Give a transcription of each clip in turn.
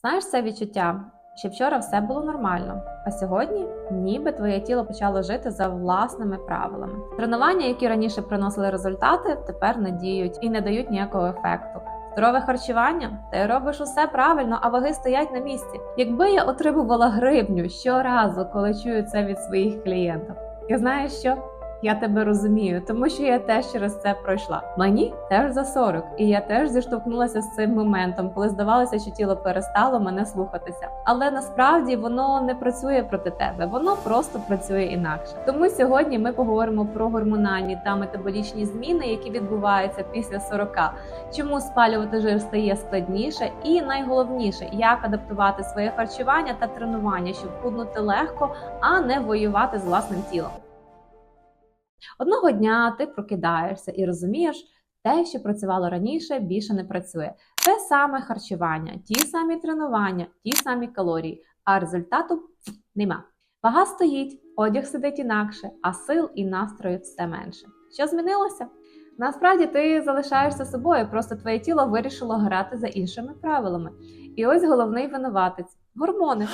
Знаєш це відчуття, що вчора все було нормально, а сьогодні ніби твоє тіло почало жити за власними правилами. Тренування, які раніше приносили результати, тепер не діють і не дають ніякого ефекту. Здорове харчування, ти робиш усе правильно, а ваги стоять на місці. Якби я отримувала гривню щоразу, коли чую це від своїх клієнтів, і знаєш що? Я тебе розумію, тому що я теж через це пройшла. Мені теж за 40, і я теж зіштовхнулася з цим моментом, коли здавалося, що тіло перестало мене слухатися. Але насправді воно не працює проти тебе, воно просто працює інакше. Тому сьогодні ми поговоримо про гормональні та метаболічні зміни, які відбуваються після 40, чому спалювати жир стає складніше, і найголовніше, як адаптувати своє харчування та тренування, щоб худнути легко, а не воювати з власним тілом. Одного дня ти прокидаєшся і розумієш, те, що працювало раніше, більше не працює. Те саме харчування, ті самі тренування, ті самі калорії, а результату нема. Вага стоїть, одяг сидить інакше, а сил і настрою все менше. Що змінилося? Насправді ти залишаєшся собою, просто твоє тіло вирішило грати за іншими правилами. І ось головний винуватець гормони.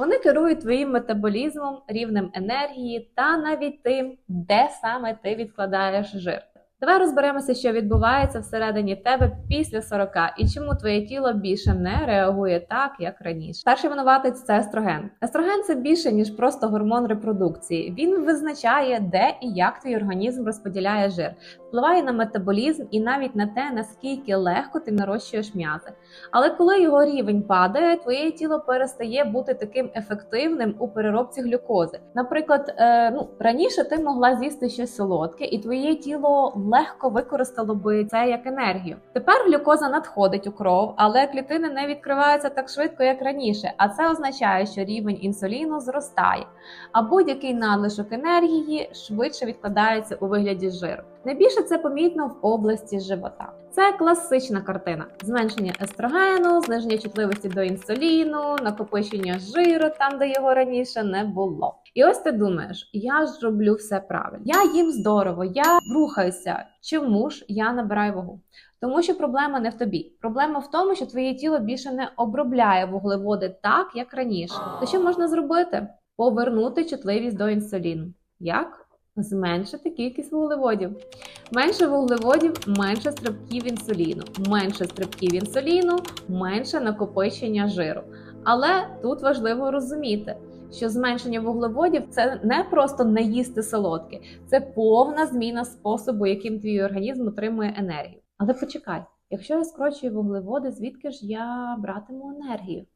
Вони керують твоїм метаболізмом, рівнем енергії та навіть тим, де саме ти відкладаєш жир. Давай розберемося, що відбувається всередині тебе після 40 і чому твоє тіло більше не реагує так, як раніше. Перший винуватець це естроген. Естроген це більше ніж просто гормон репродукції. Він визначає, де і як твій організм розподіляє жир, впливає на метаболізм і навіть на те, наскільки легко ти нарощуєш м'язи. Але коли його рівень падає, твоє тіло перестає бути таким ефективним у переробці глюкози. Наприклад, е, ну раніше ти могла з'їсти щось солодке, і твоє тіло легко використало би це як енергію. Тепер глюкоза надходить у кров, але клітини не відкриваються так швидко, як раніше. А це означає, що рівень інсуліну зростає, а будь-який надлишок енергії швидше відкладається у вигляді жиру. Найбільше це помітно в області живота. Це класична картина: зменшення естрогену, зниження чутливості до інсуліну, накопичення жиру там, де його раніше не було. І ось ти думаєш, я ж роблю все правильно. Я їм здорово, я рухаюся. Чому ж я набираю вагу? Тому що проблема не в тобі. Проблема в тому, що твоє тіло більше не обробляє вуглеводи так, як раніше. То що можна зробити? Повернути чутливість до інсуліну. Як? Зменшити кількість вуглеводів. Менше вуглеводів, менше стрибків інсуліну. Менше стрибків інсуліну, менше накопичення жиру. Але тут важливо розуміти, що зменшення вуглеводів це не просто не їсти солодке, це повна зміна способу, яким твій організм отримує енергію. Але почекай, якщо я скорочую вуглеводи, звідки ж я братиму енергію?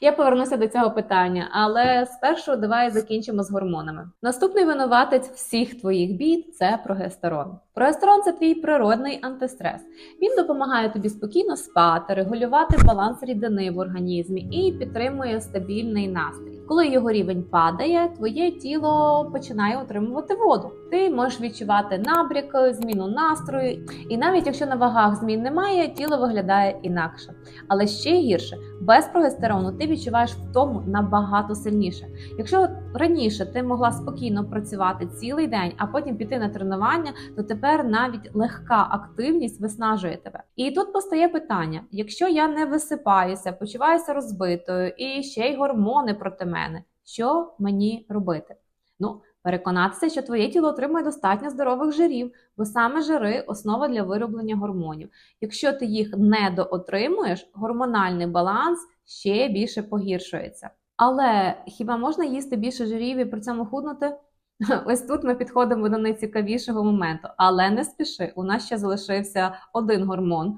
Я повернуся до цього питання, але спершу давай закінчимо з гормонами. Наступний винуватець всіх твоїх бід це прогестерон. Прогестерон це твій природний антистрес. Він допомагає тобі спокійно спати, регулювати баланс рідини в організмі і підтримує стабільний настрій. Коли його рівень падає, твоє тіло починає отримувати воду. Ти можеш відчувати набряк, зміну настрою, і навіть якщо на вагах змін немає, тіло виглядає інакше. Але ще гірше, без прогестерону ти відчуваєш втому набагато сильніше. Якщо раніше ти могла спокійно працювати цілий день, а потім піти на тренування, то тепер навіть легка активність виснажує тебе. І тут постає питання: якщо я не висипаюся, почуваюся розбитою і ще й гормони проти мене, що мені робити? Ну, переконатися, що твоє тіло отримує достатньо здорових жирів, бо саме жири основа для вироблення гормонів. Якщо ти їх недоотримуєш, гормональний баланс ще більше погіршується. Але хіба можна їсти більше жирів і при цьому худнути? Ось тут ми підходимо до найцікавішого моменту. Але не спіши, у нас ще залишився один гормон,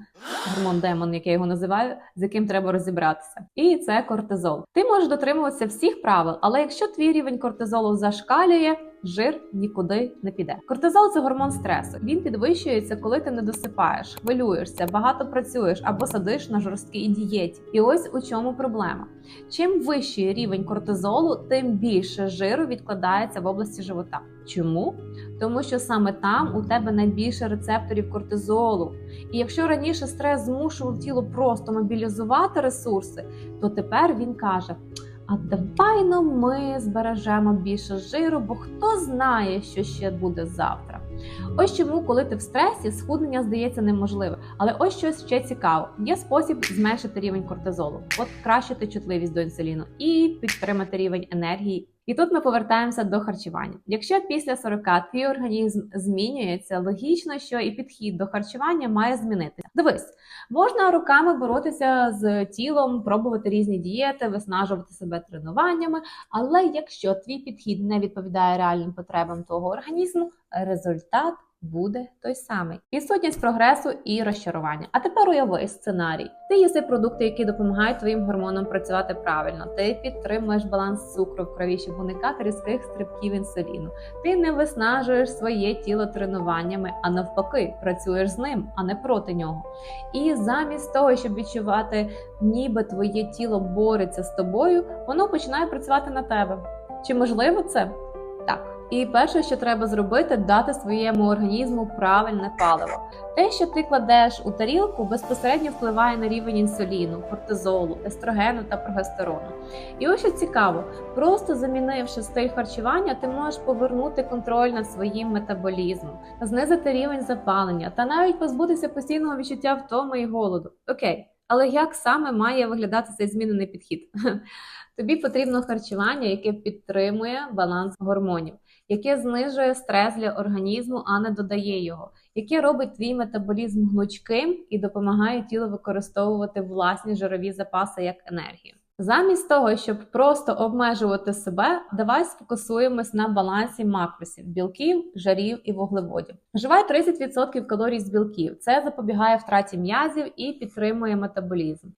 гормон демон, як я його називаю, з яким треба розібратися. І це кортизол. Ти можеш дотримуватися всіх правил, але якщо твій рівень кортизолу зашкалює, жир нікуди не піде. Кортизол це гормон стресу. Він підвищується, коли ти не досипаєш, хвилюєшся, багато працюєш або сидиш на жорсткій дієті. І ось у чому проблема. Чим вищий рівень кортизолу, тим більше жиру відкладається в області живота. Чому? Тому що саме там у тебе найбільше рецепторів кортизолу. І якщо раніше стрес змушував тіло просто мобілізувати ресурси, то тепер він каже: а давай ну ми збережемо більше жиру, бо хто знає, що ще буде завтра. Ось чому, коли ти в стресі, схуднення здається неможливе. Але ось щось ще цікаво: є спосіб зменшити рівень кортизолу, от кращити чутливість до інсуліну і підтримати рівень енергії. І тут ми повертаємося до харчування. Якщо після 40 твій організм змінюється, логічно, що і підхід до харчування має змінитися. Дивись, можна руками боротися з тілом, пробувати різні дієти, виснажувати себе тренуваннями. Але якщо твій підхід не відповідає реальним потребам твого організму, результат буде той самий. Відсутність прогресу і розчарування. А тепер уяви сценарій. Ти їси продукти, які допомагають твоїм гормонам працювати правильно. Ти підтримуєш баланс цукру в крові, щоб уникати різких стрибків інсуліну. Ти не виснажуєш своє тіло тренуваннями, а навпаки, працюєш з ним, а не проти нього. І замість того, щоб відчувати, ніби твоє тіло бореться з тобою, воно починає працювати на тебе. Чи можливо це? Так. І перше, що треба зробити, дати своєму організму правильне паливо. Те, що ти кладеш у тарілку, безпосередньо впливає на рівень інсуліну, кортизолу, естрогену та прогестерону. І ось що цікаво, просто замінивши стиль харчування, ти можеш повернути контроль над своїм метаболізмом, знизити рівень запалення та навіть позбутися постійного відчуття втоми і голоду. Окей, але як саме має виглядати цей змінений підхід? Тобі потрібно харчування, яке підтримує баланс гормонів, яке знижує стрес для організму, а не додає його, яке робить твій метаболізм гнучким і допомагає тілу використовувати власні жирові запаси як енергію. Замість того, щоб просто обмежувати себе, давай сфокусуємось на балансі макросів білків, жарів і вуглеводів. Вживай 30% калорій з білків. Це запобігає втраті м'язів і підтримує метаболізм.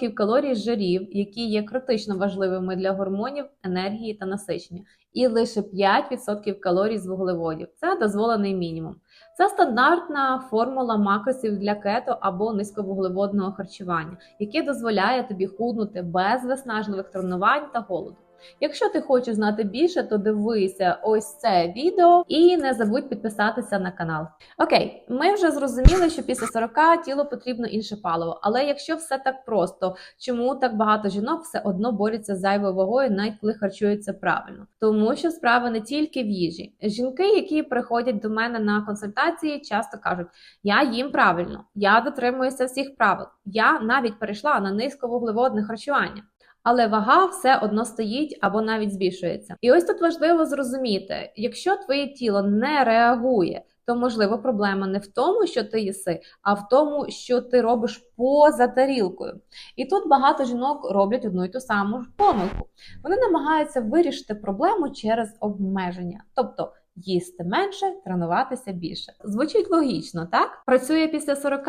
65% калорій з жирів, які є критично важливими для гормонів, енергії та насичення. І лише 5% калорій з вуглеводів. Це дозволений мінімум. Це стандартна формула макросів для кето або низьковуглеводного харчування, яке дозволяє тобі худнути без виснажливих тренувань та голоду. Якщо ти хочеш знати більше, то дивися ось це відео і не забудь підписатися на канал. Окей, ми вже зрозуміли, що після 40 тілу потрібно інше паливо. Але якщо все так просто, чому так багато жінок все одно борються з зайвою вагою, навіть коли харчуються правильно? Тому що справа не тільки в їжі. Жінки, які приходять до мене на консультації, часто кажуть: я їм правильно, я дотримуюся всіх правил. Я навіть перейшла на низьковуглеводне харчування але вага все одно стоїть або навіть збільшується. І ось тут важливо зрозуміти, якщо твоє тіло не реагує. То можливо проблема не в тому, що ти їси, а в тому, що ти робиш поза тарілкою. І тут багато жінок роблять одну й ту саму помилку. Вони намагаються вирішити проблему через обмеження, тобто їсти менше, тренуватися більше. Звучить логічно, так? Працює після 40?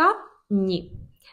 Ні.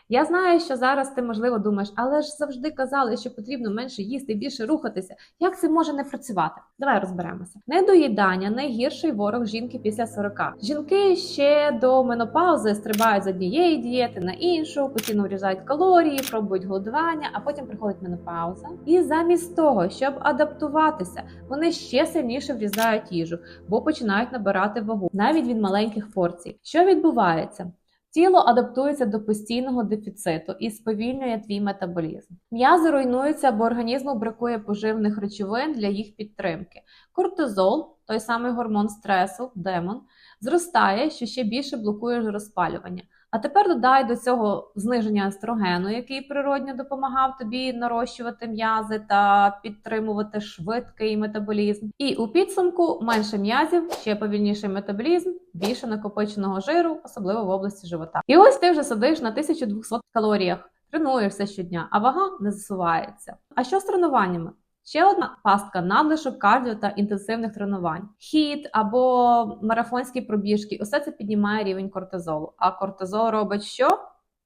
Я знаю, що зараз ти, можливо, думаєш, але ж завжди казали, що потрібно менше їсти більше рухатися. Як це може не працювати? Давай розберемося. Недоїдання найгірший ворог жінки після 40. Жінки ще до менопаузи стрибають з однієї дієти на іншу, постійно врізають калорії, пробують голодування, а потім приходить менопауза. І замість того, щоб адаптуватися, вони ще сильніше врізають їжу, бо починають набирати вагу навіть від маленьких порцій. Що відбувається? Тіло адаптується до постійного дефіциту і сповільнює твій метаболізм. М'язи руйнуються, бо організму бракує поживних речовин для їх підтримки. Кортизол, той самий гормон стресу, демон, зростає, що ще більше блокує розпалювання. А тепер додай до цього зниження естрогену, який природньо допомагав тобі нарощувати м'язи та підтримувати швидкий метаболізм. І у підсумку менше м'язів, ще повільніший метаболізм, більше накопиченого жиру, особливо в області живота. І ось ти вже сидиш на 1200 калоріях, тренуєшся щодня, а вага не засувається. А що з тренуваннями? Ще одна пастка надлишок кардіо та інтенсивних тренувань. Хід або марафонські пробіжки усе це піднімає рівень кортизолу. А кортизол робить що?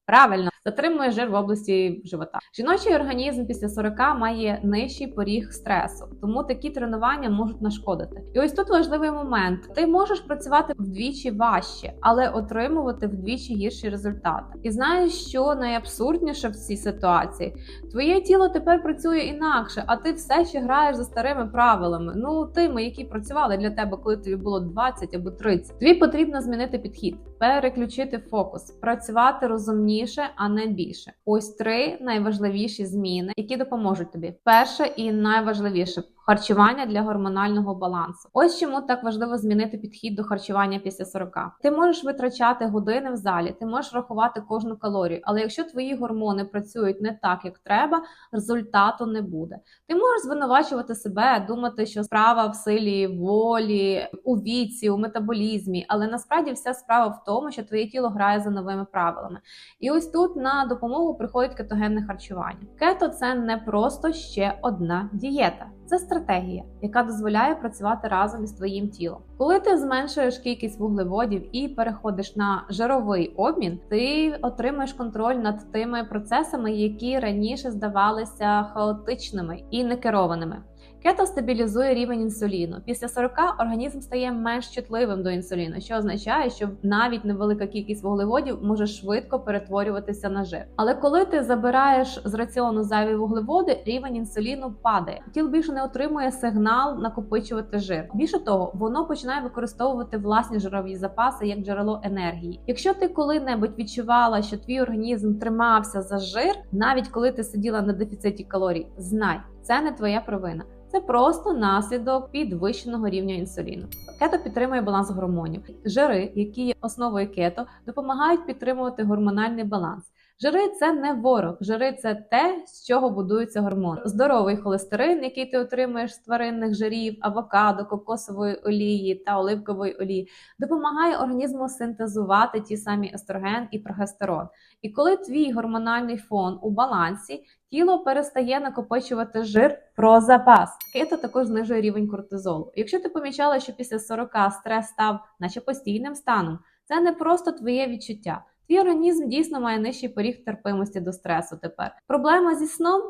Правильно, затримує жир в області живота. Жіночий організм після 40 має нижчий поріг стресу, тому такі тренування можуть нашкодити. І ось тут важливий момент: ти можеш працювати вдвічі важче, але отримувати вдвічі гірші результати. І знаєш, що найабсурдніше в цій ситуації? Твоє тіло тепер працює інакше, а ти все ще граєш за старими правилами. Ну тими, які працювали для тебе, коли тобі було 20 або 30. Тобі потрібно змінити підхід, переключити фокус, працювати розумніше, а не більше. Ось три найважливіші зміни, які допоможуть тобі. Перше і найважливіше Харчування для гормонального балансу. Ось чому так важливо змінити підхід до харчування після 40. Ти можеш витрачати години в залі, ти можеш рахувати кожну калорію, але якщо твої гормони працюють не так, як треба, результату не буде. Ти можеш звинувачувати себе, думати, що справа в силі волі, у віці, у метаболізмі, але насправді вся справа в тому, що твоє тіло грає за новими правилами. І ось тут на допомогу приходить кетогенне харчування. Кето це не просто ще одна дієта. Це стратегія, яка дозволяє працювати разом із твоїм тілом. Коли ти зменшуєш кількість вуглеводів і переходиш на жировий обмін, ти отримаєш контроль над тими процесами, які раніше здавалися хаотичними і некерованими. Кето стабілізує рівень інсуліну. Після 40 організм стає менш чутливим до інсуліну, що означає, що навіть невелика кількість вуглеводів може швидко перетворюватися на жир. Але коли ти забираєш з раціону зайві вуглеводи, рівень інсуліну падає. Тіло більше не отримує сигнал накопичувати жир. Більше того, воно починає використовувати власні жирові запаси як джерело енергії. Якщо ти коли-небудь відчувала, що твій організм тримався за жир, навіть коли ти сиділа на дефіциті калорій, знай, це не твоя провина. Це просто наслідок підвищеного рівня інсуліну. Кето підтримує баланс гормонів. Жири, які є основою кето, допомагають підтримувати гормональний баланс. Жири це не ворог, жири це те, з чого будуються гормони. Здоровий холестерин, який ти отримуєш з тваринних жирів, авокадо, кокосової олії та оливкової олії, допомагає організму синтезувати ті самі естроген і прогестерон. І коли твій гормональний фон у балансі, тіло перестає накопичувати жир про запас. Кето також знижує рівень кортизолу. Якщо ти помічала, що після 40 стрес став, наче постійним станом, це не просто твоє відчуття. Твій організм дійсно має нижчий поріг терпимості до стресу тепер. Проблема зі сном,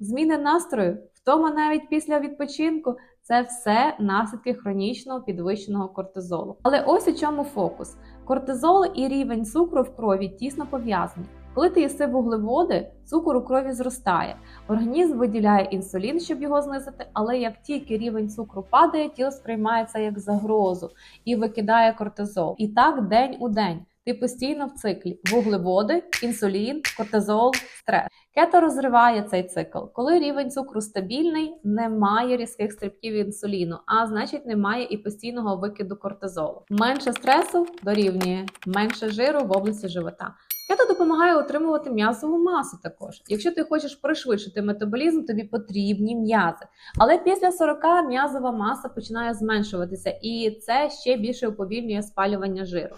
зміни настрою, втома навіть після відпочинку. Це все наслідки хронічного підвищеного кортизолу. Але ось у чому фокус: кортизол і рівень цукру в крові тісно пов'язані. Коли ти їси вуглеводи, цукор у крові зростає. Організм виділяє інсулін, щоб його знизити, але як тільки рівень цукру падає, тіло сприймає це як загрозу і викидає кортизол. І так день у день. Ти постійно в циклі вуглеводи, інсулін, кортизол, стрес. Кето розриває цей цикл. Коли рівень цукру стабільний, немає різких стрибків інсуліну, а значить немає і постійного викиду кортизолу. Менше стресу дорівнює менше жиру в області живота. Кето допомагає отримувати м'язову масу також. Якщо ти хочеш пришвидшити метаболізм, тобі потрібні м'язи. Але після 40 м'язова маса починає зменшуватися, і це ще більше уповільнює спалювання жиру.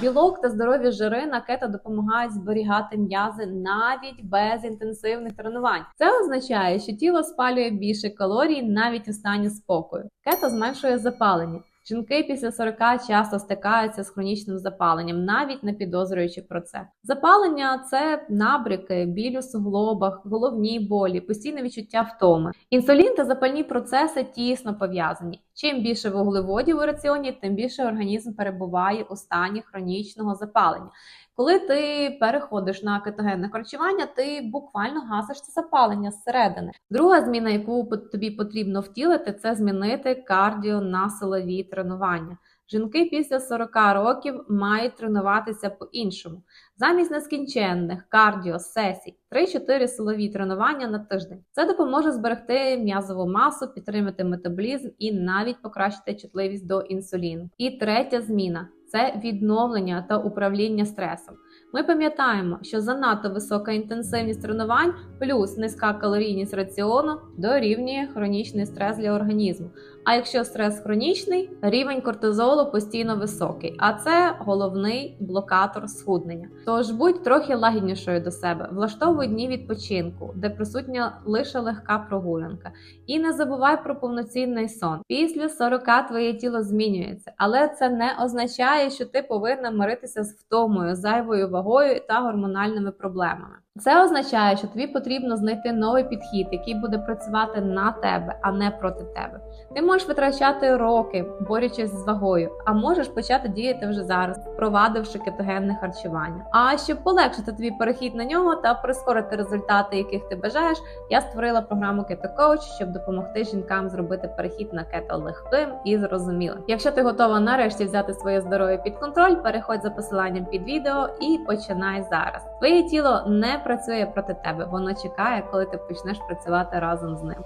Білок та здорові жири на кето допомагають зберігати м'язи навіть без інтенсивних тренувань. Це означає, що тіло спалює більше калорій навіть у стані спокою. Кето зменшує запалення. Жінки після 40 часто стикаються з хронічним запаленням, навіть не підозрюючи про це. Запалення це набряки, біль у суглобах, головні болі, постійне відчуття втоми. Інсулін та запальні процеси тісно пов'язані. Чим більше вуглеводів у раціоні, тим більше організм перебуває у стані хронічного запалення. Коли ти переходиш на кетогенне харчування, ти буквально гасиш це запалення зсередини. Друга зміна, яку тобі потрібно втілити, це змінити кардіо на силові тренування. Жінки після 40 років мають тренуватися по-іншому. Замість нескінченних кардіо сесій 3-4 силові тренування на тиждень. Це допоможе зберегти м'язову масу, підтримати метаболізм і навіть покращити чутливість до інсуліну. І третя зміна це відновлення та управління стресом. Ми пам'ятаємо, що занадто висока інтенсивність тренувань плюс низька калорійність раціону дорівнює хронічний стрес для організму. А якщо стрес хронічний, рівень кортизолу постійно високий, а це головний блокатор схуднення. Тож будь трохи лагіднішою до себе, влаштовуй дні відпочинку, де присутня лише легка прогулянка. І не забувай про повноцінний сон. Після 40 твоє тіло змінюється, але це не означає, що ти повинна миритися з втомою, зайвою вагою та гормональними проблемами. Це означає, що тобі потрібно знайти новий підхід, який буде працювати на тебе, а не проти тебе. Ти можеш витрачати роки, борючись з вагою, а можеш почати діяти вже зараз, впровадивши кетогенне харчування. А щоб полегшити тобі перехід на нього та прискорити результати, яких ти бажаєш, я створила програму Coach, щоб допомогти жінкам зробити перехід на кето легким і зрозумілим. Якщо ти готова нарешті взяти своє здоров'я під контроль, переходь за посиланням під відео і починай зараз. Твоє тіло не працює проти тебе, воно чекає, коли ти почнеш працювати разом з ним.